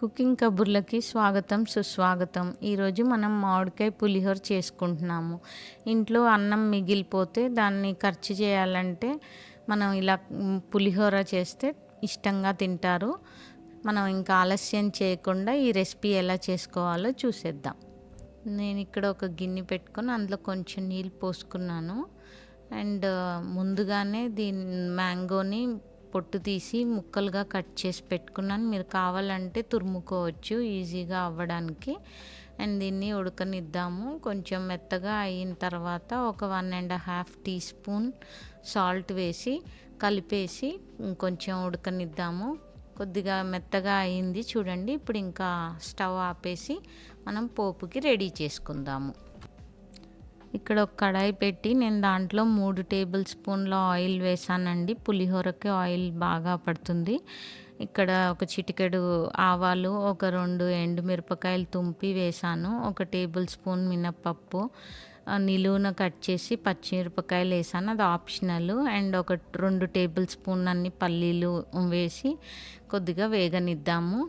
Cooking కబుర్లకి స్వాగతం సుస్వాగతం. ఈరోజు మనం మామిడికాయ పులిహోర చేసుకుంటున్నాము. ఇంట్లో అన్నం మిగిలిపోతే దాన్ని ఖర్చు చేయాలంటే మనం ఇలా పులిహోర చేస్తే ఇష్టంగా తింటారు. మనం ఇంకా ఆలస్యం చేయకుండా ఈ రెసిపీ ఎలా చేసుకోవాలో చూసేద్దాం. నేను ఇక్కడ ఒక గిన్నె పెట్టుకొని అందులో కొంచెం నీళ్ళు పోసుకున్నాను. అండ్ ముందుగానే దీని మ్యాంగోని పొట్టు తీసి ముక్కలుగా కట్ చేసి పెట్టుకున్నాను. మీరు కావాలంటే తురుముకోవచ్చు ఈజీగా అవ్వడానికి. అండ్ దీన్ని ఉడకనిద్దాము. కొంచెం మెత్తగా అయిన తర్వాత ఒక one and half tea spoon salt వేసి కలిపేసి కొంచెం ఉడకనిద్దాము. కొద్దిగా మెత్తగా అయింది చూడండి. ఇప్పుడు ఇంకా స్టవ్ ఆపేసి మనం పోపుకి రెడీ చేసుకుందాము. ఇక్కడ ఒక కడాయి పెట్టి నేను దాంట్లో మూడు టేబుల్ స్పూన్ల ఆయిల్ వేసానండి. పులిహోరకి ఆయిల్ బాగా పడుతుంది. ఇక్కడ ఒక చిటికెడు ఆవాలు ఒక రెండు ఎండుమిరపకాయలు తుంపి వేసాను. ఒక టేబుల్ స్పూన్ మినప్పప్పు నిలువున కట్ చేసి పచ్చిమిరపకాయలు వేసాను. అది ఆప్షనల్. అండ్ ఒక రెండు టేబుల్ స్పూన్ అన్ని పల్లీలు వేసి కొద్దిగా వేగనిద్దాము.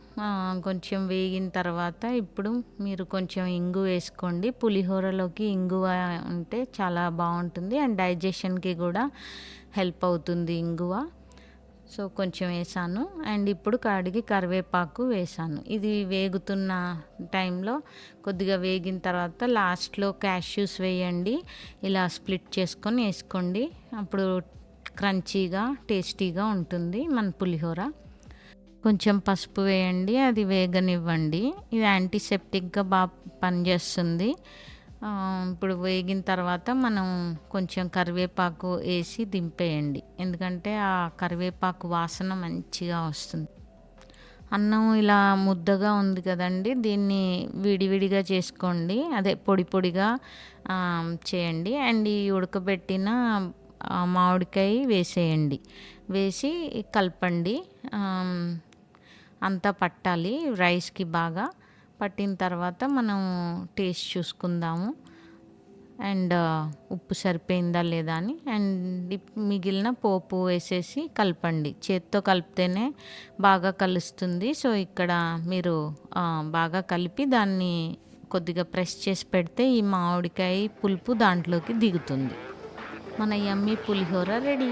కొంచెం వేగిన తర్వాత ఇప్పుడు మీరు కొంచెం ఇంగు వేసుకోండి. పులిహోరలోకి ఇంగువ ఉంటే చాలా బాగుంటుంది. అండ్ డైజెషన్కి కూడా హెల్ప్ అవుతుంది ఇంగువ. సో కొంచెం వేసాను. అండ్ ఇప్పుడు కాడిగి కరివేపాకు వేసాను. ఇది వేగుతున్న టైంలో కొద్దిగా వేగిన తర్వాత లాస్ట్లో క్యాష్యూస్ వేయండి. ఇలా స్ప్లిట్ చేసుకొని వేసుకోండి. అప్పుడు క్రంచీగా టేస్టీగా ఉంటుంది మన పులిహోర. కొంచెం పసుపు వేయండి. అది వేగనివ్వండి. ఇది యాంటీసెప్టిక్గా బాగా పనిచేస్తుంది. ఇప్పుడు వేగిన తర్వాత మనం కొంచెం కరివేపాకు వేసి దింపేయండి. ఎందుకంటే ఆ కరివేపాకు వాసన మంచిగా వస్తుంది. అన్నం ఇలా ముద్దగా ఉంది కదండి దీన్ని విడివిడిగా చేసుకోండి. అదే పొడి పొడిగా చేయండి. అండ్ ఈ ఉడకబెట్టిన మామిడికాయ వేసేయండి. వేసి కలపండి. అంతా పట్టాలి రైస్కి బాగా. పట్టిన తర్వాత మనం టేస్ట్ చూసుకుందాము. అండ్ uh, ఉప్పు సరిపోయిందా లేదా అని. అండ్ మిగిలిన పోపు వేసేసి కలపండి. చేత్తో కలిపితేనే బాగా కలుస్తుంది. సో ఇక్కడ మీరు uh, బాగా కలిపి దాన్ని కొద్దిగా ప్రెస్ చేసి పెడితే ఈ మామిడికాయ పులుపు దాంట్లోకి దిగుతుంది. మన యమ్మీ పులిహోర రెడీ.